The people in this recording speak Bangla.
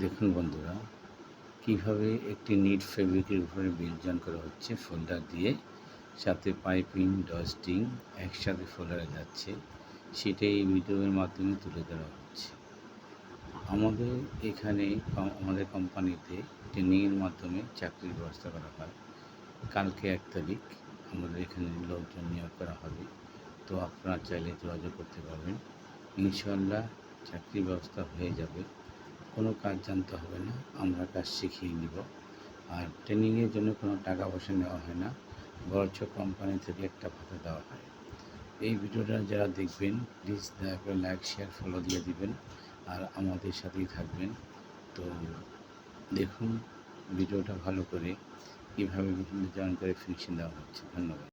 দেখুন বন্ধুরা, কীভাবে একটি নিট ফেব্রিকের উপরে বিলজন করা হচ্ছে ফোল্ডার দিয়ে, সাথে পাইপিং ডস্টিং একসাথে ফোল্ডারে যাচ্ছে সেটাই এই ভিডিওর মাধ্যমে তুলে ধরা হচ্ছে। আমাদের এখানে আমাদের কোম্পানিতে ট্রেনিংয়ের মাধ্যমে চাকরির ব্যবস্থা করা হয়। কালকে এক তারিখ আমাদের এখানে লোকজন নিয়োগ করা হবে, তো আপনারা চাইলে যোগাযোগ করতে পারবেন। ইনশাল্লাহ চাকরির ব্যবস্থা হয়ে যাবে। কোনো কাজ জানতে হবে না, আমরা কাজ শিখিয়ে নিব। আর ট্রেনিংয়ের জন্য কোনো টাকা পয়সা নেওয়া হয় না, বরঞ্চ কোম্পানি থেকে একটা ভাতা দেওয়া হয়। এই ভিডিওটা যারা দেখবেন প্লিজ দয়া করে লাইক শেয়ার ফলো দিয়ে দিবেন, আর আমাদের সাথেই থাকবেন। তো দেখুন, ভিডিওটা ভালো করে কীভাবে বিভিন্ন জয়েন করে ফিনিশিং দেওয়া হচ্ছে। ধন্যবাদ।